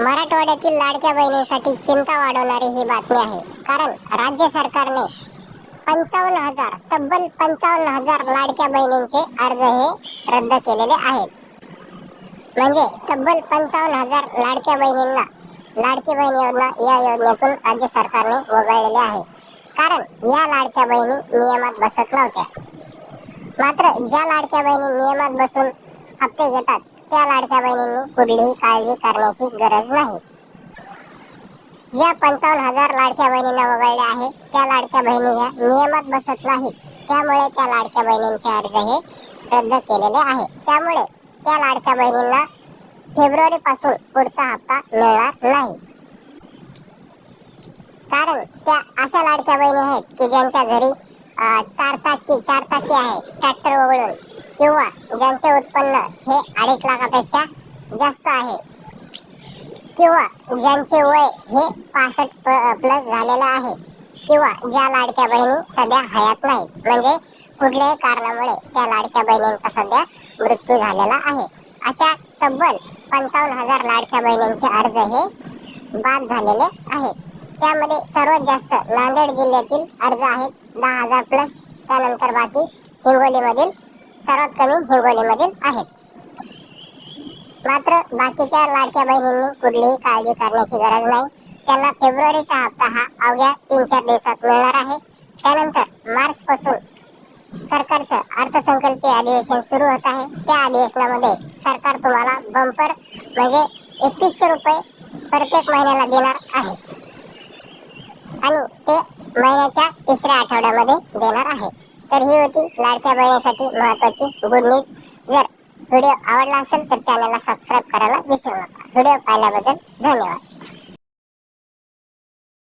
मराठवाड्यातील लाडक्या बहिणींसाठी चिंता वाढवणारी ही बातमी आहे. कारण राज्य सरकारने पंचावन्न हजार तब्बल पंचावन्न हजार लाडक्या बहिणींचे अर्ज हे रद्द केलेले आहेत. म्हणजे तब्बल पंचावन्न हजार लाडक्या बहिणींना लाडकी बहीण योजना या योजनेतून राज्य सरकारने वगळलेले आहे. कारण या लाडक्या बहिणी नियमात बसत नव्हत्या. मात्र ज्या लाडक्या बहिणी नियमात बसून हप्ते घेतात. त्या लाडक्या बहिणींनी कुठलीही काळजी करण्याची गरज नाही. ज्या पंचावन्न हजार लाडक्या बहिणींना वगळले आहे त्या लाडक्या बहिणी या नियमात बसत नाहीत. त्यामुळे त्या लाडक्या बहिणींचे अर्ज हे रद्द केलेले आहे. त्यामुळे त्या लाडक्या बहिणींना फेब्रुवारी पासून पुढचा हप्ता मिळणार नाही. कारण त्या अशा लाडक्या बहिणी आहेत की ज्यांच्या घरी चारचाकी चार चाकी चार चाकी आहे ट्रॅक्टर वगळून. किंवा ज्यांचे उत्पन्न हे अडीच लाखापेक्षा जास्त आहे. किंवा ज्यांचे वय हे पासष्ट प्लस झालेलं आहे. किंवा ज्या लाडक्या बहिणी सध्या हयात नाहीत. म्हणजे कुठल्याही कारणामुळे त्या लाडक्या बहिणींचा सध्या मृत्यू झालेला आहे. अशा तब्बल पंचावन्न हजार लाडक्या बहिणींचे अर्ज हे बाद झालेले आहेत. त्यामध्ये सर्वात जास्त नांदेड जिल्ह्यातील अर्ज आहेत दहा हजार प्लस त्यानंतर बाकी हिंगोलीमधील सर्वात कमी हिंगोलीमधील आहेत. मात्र बाकीच्या लाडक्या बहिणींनी कुठलीही काळजी करण्याची गरज नाही. त्यांना फेब्रुवारीचा हप्ता हा अवघ्या तीन चार दिवसात मिळणार आहे. त्यानंतर मार्च पासून सरकारचं अर्थसंकल्पीय अधिवेशन सुरू होत आहे. त्या अधिवेशनामध्ये सरकार तुम्हाला बंपर म्हणजे एकवीसशे रुपये प्रत्येक महिन्याला देणार आहे. आणि ते महिन्याच्या तिसऱ्या आठवड्यामध्ये देणार आहे. तर ही होती लाडक्या बहिणीसाठी महत्वाची गुड न्यूज जर व्हिडिओ आवडला असेल तर चॅनलला सबस्क्राईब करायला विसरू नका. व्हिडिओ पाहिल्याबद्दल धन्यवाद.